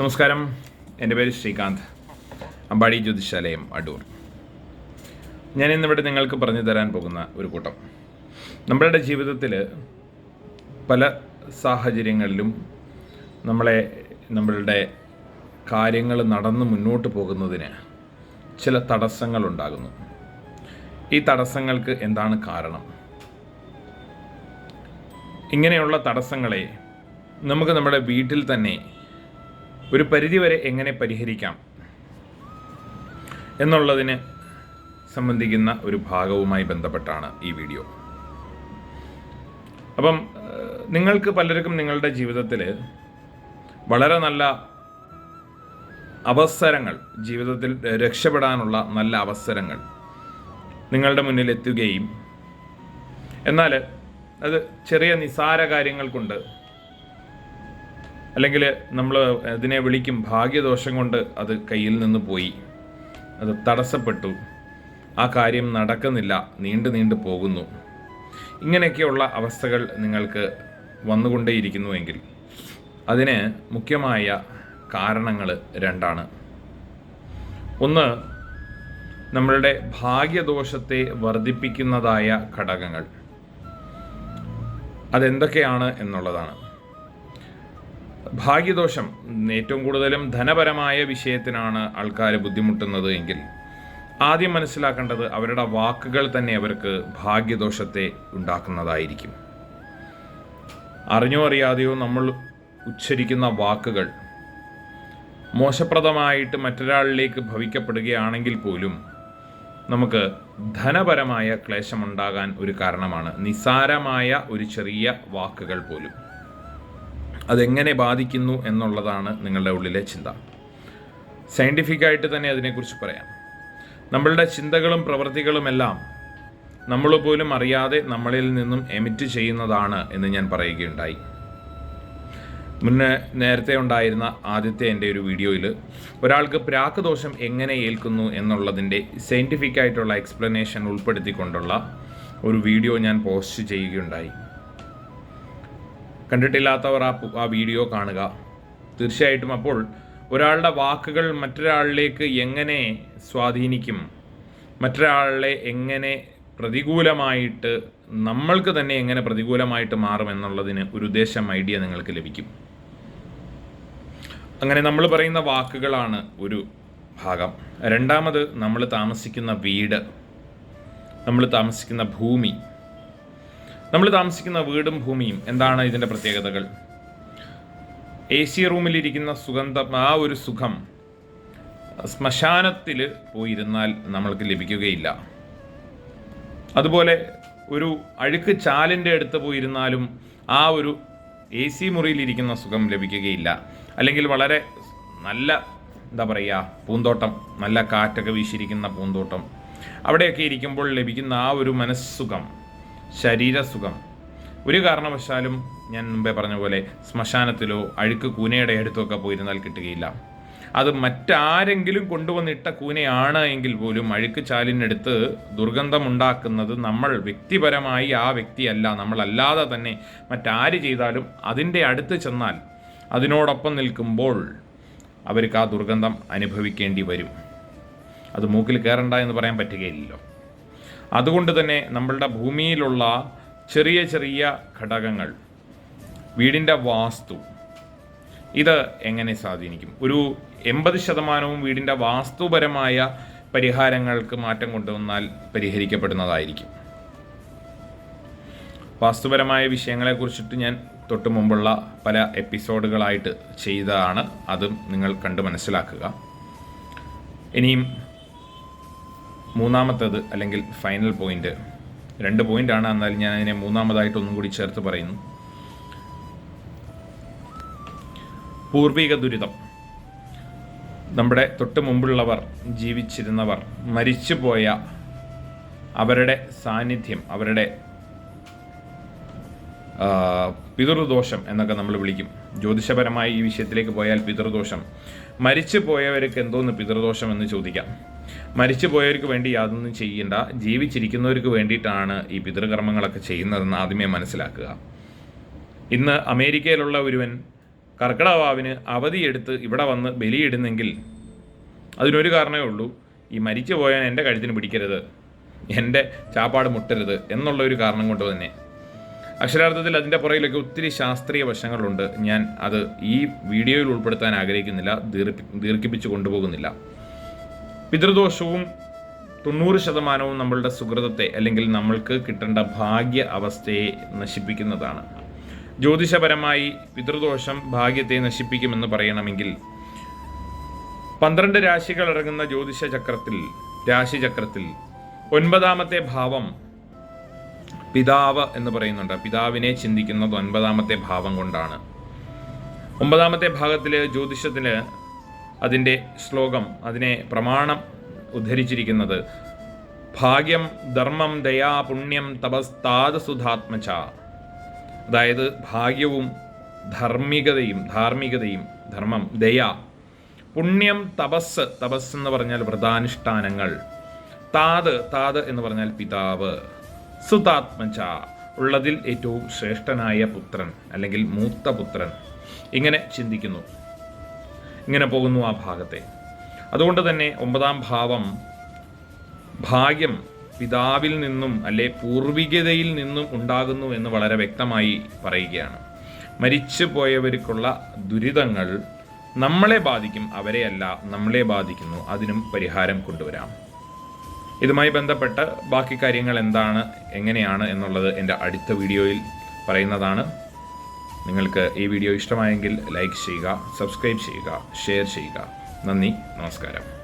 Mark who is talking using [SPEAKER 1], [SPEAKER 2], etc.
[SPEAKER 1] നമസ്കാരം. എന്റെ പേര് ശ്രീകാന്ത്. അമ്പാടി ജ്യോതിശാലയം അടൂർ. ഞാൻ ഇന്നിവിടെ നിങ്ങൾക്ക് പറഞ്ഞു തരാൻ പോകുന്ന ഒരു കൂട്ടം. നമ്മളുടെ ജീവിതത്തിൽ പല സാഹചര്യങ്ങളിലും നമ്മളെ നമ്മളുടെ കാര്യങ്ങൾ നടന്ന് മുന്നോട്ട് പോകുന്നതിന് ചില തടസ്സങ്ങൾ ഉണ്ടാകുന്നു. ഈ തടസ്സങ്ങൾക്ക് എന്താണ് കാരണം? ഇങ്ങനെയുള്ള തടസ്സങ്ങളെ നമുക്ക് നമ്മുടെ വീട്ടിൽ തന്നെ ഒരു പരിധിവരെ എങ്ങനെ പരിഹരിക്കാം എന്നുള്ളതിന് സംബന്ധിക്കുന്ന ഒരു ഭാഗവുമായി ബന്ധപ്പെട്ടാണ് ഈ വീഡിയോ. അപ്പം നിങ്ങൾക്ക് പലർക്കും നിങ്ങളുടെ ജീവിതത്തിൽ വളരെ നല്ല അവസരങ്ങൾ ജീവിതത്തിൽ രക്ഷപ്പെടാനുള്ള നല്ല അവസരങ്ങൾ നിങ്ങളുടെ മുന്നിൽ എത്തുകയും എന്നാൽ അത് ചെറിയ നിസാര കാര്യങ്ങൾ കൊണ്ട് അല്ലെങ്കിൽ നമ്മൾ ഇതിനെ വിളിക്കും ഭാഗ്യദോഷം കൊണ്ട് അത് കയ്യിൽ നിന്ന് പോയി. അത് തടസ്സപ്പെട്ടു. ആ കാര്യം നടക്കുന്നില്ല. നീണ്ടു നീണ്ടു പോകുന്നു. ഇങ്ങനെയൊക്കെയുള്ള അവസ്ഥകൾ നിങ്ങൾക്ക് വന്നുകൊണ്ടേയിരിക്കുന്നുവെങ്കിൽ അതിന് മുഖ്യമായ കാരണങ്ങൾ രണ്ടാണ്. ഒന്ന് നമ്മളുടെ ഭാഗ്യദോഷത്തെ വർദ്ധിപ്പിക്കുന്നതായ ഘടകങ്ങൾ. അതെന്തൊക്കെയാണ് എന്നുള്ളതാണ്. ഭാഗ്യദോഷം ഏറ്റവും കൂടുതലും ധനപരമായ വിഷയത്തിനാണ് ആൾക്കാർ ബുദ്ധിമുട്ടുന്നത് എങ്കിൽ ആദ്യം മനസ്സിലാക്കേണ്ടത് അവരുടെ വാക്കുകൾ തന്നെ അവർക്ക് ഭാഗ്യദോഷത്തെ ഉണ്ടാക്കുന്നതായിരിക്കും. അറിഞ്ഞോ അറിയാതെയോ നമ്മൾ ഉച്ചരിക്കുന്ന വാക്കുകൾ മോശപ്രദമായിട്ട് മറ്റൊരാളിലേക്ക് ഭവിക്കപ്പെടുകയാണെങ്കിൽ പോലും നമുക്ക് ധനപരമായ ക്ലേശമുണ്ടാകാൻ ഒരു കാരണമാണ് നിസാരമായ ഒരു ചെറിയ വാക്കുകൾ പോലും. അതെങ്ങനെ ബാധിക്കുന്നു എന്നുള്ളതാണ് നിങ്ങളുടെ ഉള്ളിലെ ചിന്ത. സയന്റിഫിക്കായിട്ട് തന്നെ അതിനെക്കുറിച്ച് പറയാം. നമ്മളുടെ ചിന്തകളും പ്രവൃത്തികളുമെല്ലാം നമ്മൾ പോലും അറിയാതെ നമ്മളിൽ നിന്നും എമിറ്റ് ചെയ്യുന്നതാണ് എന്ന് ഞാൻ പറയുകയുണ്ടായി. മുന്നേ നേരത്തെ ഉണ്ടായിരുന്ന ആദ്യത്തെ എന്റെ ഒരു വീഡിയോയിൽ ഒരാൾക്ക് പ്രാക്ക് ദോഷം എങ്ങനെ ഏൽക്കുന്നു എന്നുള്ളതിന്റെ സയന്റിഫിക് ആയിട്ടുള്ള എക്സ്പ്ലനേഷൻ ഉൾപ്പെടുത്തിക്കൊണ്ടുള്ള ഒരു വീഡിയോ ഞാൻ പോസ്റ്റ് ചെയ്യുകയുണ്ടായി. കണ്ടിട്ടില്ലാത്തവർ ആ വീഡിയോ കാണുക. തീർച്ചയായിട്ടും അപ്പോൾ ഒരാളുടെ വാക്കുകൾ മറ്റൊരാളിലേക്ക് എങ്ങനെ സ്വാധീനിക്കും? മറ്റൊരാളെ എങ്ങനെ പ്രതികൂലമായിട്ട് നമ്മൾക്ക് തന്നെ എങ്ങനെ പ്രതികൂലമായിട്ട് മാറും എന്നുള്ളതിന് ഒരു ഉദ്ദേശം ഐഡിയ നിങ്ങൾക്ക് ലഭിക്കും. അങ്ങനെ നമ്മൾ പറയുന്ന വാക്കുകളാണ് ഒരു ഭാഗം. രണ്ടാമത് നമ്മൾ താമസിക്കുന്ന വീട് നമ്മൾ താമസിക്കുന്ന ഭൂമി. നമ്മൾ താമസിക്കുന്ന വീടും ഭൂമിയും എന്താണ് ഇതിന്റെ പ്രത്യേകതകൾ? എ സി റൂമിലിരിക്കുന്ന സുഗന്ധം ആ ഒരു സുഖം ശ്മശാനത്തിൽ പോയിരുന്നാൽ നമ്മൾക്ക് ലഭിക്കുകയില്ല. അതുപോലെ ഒരു അഴുക്ക് ചാലിന്റെ അടുത്ത് പോയിരുന്നാലും ആ ഒരു എ സി മുറിയിലിരിക്കുന്ന സുഖം ലഭിക്കുകയില്ല. അല്ലെങ്കിൽ വളരെ നല്ല എന്താ പറയുക പൂന്തോട്ടം നല്ല കാറ്റൊക്കെ വീശിയിരിക്കുന്ന പൂന്തോട്ടം. അവിടെയൊക്കെ ഇരിക്കുമ്പോൾ ലഭിക്കുന്ന ആ ഒരു മനസ്സുഖം ശരീരസുഖം. ഒരു കാരണവശാലും ഞാൻ മുമ്പേ പറഞ്ഞ പോലെ ശ്മശാനത്തിലോ അഴുക്ക് കൂനയുടെ അടുത്തൊക്കെ പോയിരുന്നാൽ കിട്ടുകയില്ല. അത് മറ്റാരെങ്കിലും കൊണ്ടുവന്നിട്ട കൂനയാണ് എങ്കിൽ പോലും അഴുക്ക് ചാലിനടുത്ത് ദുർഗന്ധമുണ്ടാക്കുന്നത് നമ്മൾ വ്യക്തിപരമായി ആ വ്യക്തിയല്ല. നമ്മളല്ലാതെ തന്നെ മറ്റാര് ചെയ്താലും അതിന്റെ അടുത്ത് ചെന്നാൽ അതിനോടൊപ്പം നിൽക്കുമ്പോൾ അവർക്ക് ആ ദുർഗന്ധം അനുഭവിക്കേണ്ടി വരും. അത് മൂക്കിൽ കയറണ്ട എന്ന് പറയാൻ പറ്റുകയില്ലല്ലോ. അതുകൊണ്ട് തന്നെ നമ്മളുടെ ഭൂമിയിലുള്ള ചെറിയ ചെറിയ ഘടകങ്ങൾ വീടിന്റെ വാസ്തു ഇത് എങ്ങനെ സ്വാധീനിക്കും? ഒരു എൺപത് ശതമാനവും വീടിന്റെ വാസ്തുപരമായ പരിഹാരങ്ങൾക്ക് മാറ്റം കൊണ്ടുവന്നാൽ പരിഹരിക്കപ്പെടുന്നതായിരിക്കും. വാസ്തുപരമായ വിഷയങ്ങളെക്കുറിച്ചിട്ട് ഞാൻ തൊട്ട് മുമ്പുള്ള പല എപ്പിസോഡുകളായിട്ട് ചെയ്തതാണ്. അതും നിങ്ങൾ കണ്ട് മനസ്സിലാക്കുക. ഇനിയും മൂന്നാമത്തേത് അല്ലെങ്കിൽ ഫൈനൽ പോയിന്റ് രണ്ട് പോയിന്റ് ആണ്. എന്നാൽ ഞാൻ അതിനെ മൂന്നാമതായിട്ട് ഒന്നും കൂടി ചേർത്ത് പറയുന്നു. പൂർവിക ദുരിതം. നമ്മുടെ തൊട്ട് മുമ്പുള്ളവർ ജീവിച്ചിരുന്നവർ മരിച്ചുപോയ അവരുടെ സാന്നിധ്യം അവരുടെ പിതൃദോഷം എന്നൊക്കെ നമ്മൾ വിളിക്കും. ജ്യോതിഷപരമായി ഈ വിഷയത്തിലേക്ക് പോയാൽ പിതൃദോഷം. മരിച്ചു പോയവർക്ക് എന്തോന്ന് പിതൃദോഷം എന്ന് ചോദിക്കാം. മരിച്ചു പോയവർക്ക് വേണ്ടി യാതൊന്നും ചെയ്യണ്ട. ജീവിച്ചിരിക്കുന്നവർക്ക് വേണ്ടിയിട്ടാണ് ഈ പിതൃകർമ്മങ്ങളൊക്കെ ചെയ്യുന്നതെന്ന് ആദ്യമേ മനസ്സിലാക്കുക. ഇന്ന് അമേരിക്കയിലുള്ള ഒരുവൻ കർക്കിടവാവിന് അവധിയെടുത്ത് ഇവിടെ വന്ന് ബലിയിടുന്നെങ്കിൽ അതിനൊരു കാരണമേ ഉള്ളൂ. ഈ മരിച്ചു പോയാൽ എന്റെ കഴുത്തിന് പിടിക്കരുത് എന്റെ ചാപ്പാട് മുട്ടരുത് എന്നുള്ള ഒരു കാരണം കൊണ്ട് തന്നെ. അക്ഷരാർത്ഥത്തിൽ അതിന്റെ പുറകിലൊക്കെ ഒത്തിരി ശാസ്ത്രീയ വശങ്ങളുണ്ട്. ഞാൻ അത് ഈ വീഡിയോയിൽ ഉൾപ്പെടുത്താൻ ആഗ്രഹിക്കുന്നില്ല ദീർഘി ദീർഘിപ്പിച്ച് കൊണ്ടുപോകുന്നില്ല. പിതൃദോഷവും തൊണ്ണൂറ് ശതമാനവും നമ്മളുടെ സുഹൃതത്തെ അല്ലെങ്കിൽ നമ്മൾക്ക് കിട്ടേണ്ട ഭാഗ്യ അവസ്ഥയെ നശിപ്പിക്കുന്നതാണ്. ജ്യോതിഷപരമായി പിതൃദോഷം ഭാഗ്യത്തെ നശിപ്പിക്കുമെന്ന് പറയണമെങ്കിൽ പന്ത്രണ്ട് രാശികൾ ഇറങ്ങുന്ന ജ്യോതിഷ ചക്രത്തിൽ രാശിചക്രത്തിൽ ഒൻപതാമത്തെ ഭാവം പിതാവ് എന്ന് പറയുന്നുണ്ട്. പിതാവിനെ ചിന്തിക്കുന്നത് ഒൻപതാമത്തെ ഭാവം കൊണ്ടാണ്. ഒമ്പതാമത്തെ ഭാഗത്തിൽ ജ്യോതിഷത്തിന് അതിന്റെ ശ്ലോകം അതിനെ പ്രമാണം ഉദ്ധരിച്ചിരിക്കുന്നത്. ഭാഗ്യം ധർമ്മം ദയാ പുണ്യം തപസ്താത് സുധാത്മച അതായത് ഭാഗ്യവും ധാർമ്മികതയും ധാർമ്മികതയും ധർമ്മം ദയ. പുണ്യം തപസ് തപസ് എന്ന് പറഞ്ഞാൽ വ്രതാനുഷ്ഠാനങ്ങൾ. താത് താത് എന്ന് പറഞ്ഞാൽ പിതാവ്. സുതാത്മജ ഉള്ളതിൽ ഏറ്റവും ശ്രേഷ്ഠനായ പുത്രൻ അല്ലെങ്കിൽ മൂത്ത പുത്രൻ. ഇങ്ങനെ ചിന്തിക്കുന്നു. ഇങ്ങനെ പോകുന്നു ആ ഭാഗത്തെ. അതുകൊണ്ട് തന്നെ ഒമ്പതാം ഭാവം ഭാഗ്യം പിതാവിൽ നിന്നും അല്ലെ പൂർവികതയിൽ നിന്നും ഉണ്ടാകുന്നു എന്ന് വളരെ വ്യക്തമായി പറയുകയാണ്. മരിച്ചു പോയവർക്കുള്ള ദുരിതങ്ങൾ നമ്മളെ ബാധിക്കും അവരെയല്ല നമ്മളെ ബാധിക്കുന്നു. അതിനും പരിഹാരം കൊണ്ടുവരാം. ഇതുമായി ബന്ധപ്പെട്ട് ബാക്കി കാര്യങ്ങൾ എന്താണ് എങ്ങനെയാണ് എന്നുള്ളത് എന്റെ അടുത്ത വീഡിയോയിൽ പറയുന്നതാണ്. നിങ്ങൾക്ക് ഈ വീഡിയോ ഇഷ്ടമായെങ്കിൽ ലൈക്ക് ചെയ്യുക സബ്സ്ക്രൈബ് ചെയ്യുക ഷെയർ ചെയ്യുക. നന്ദി നമസ്കാരം.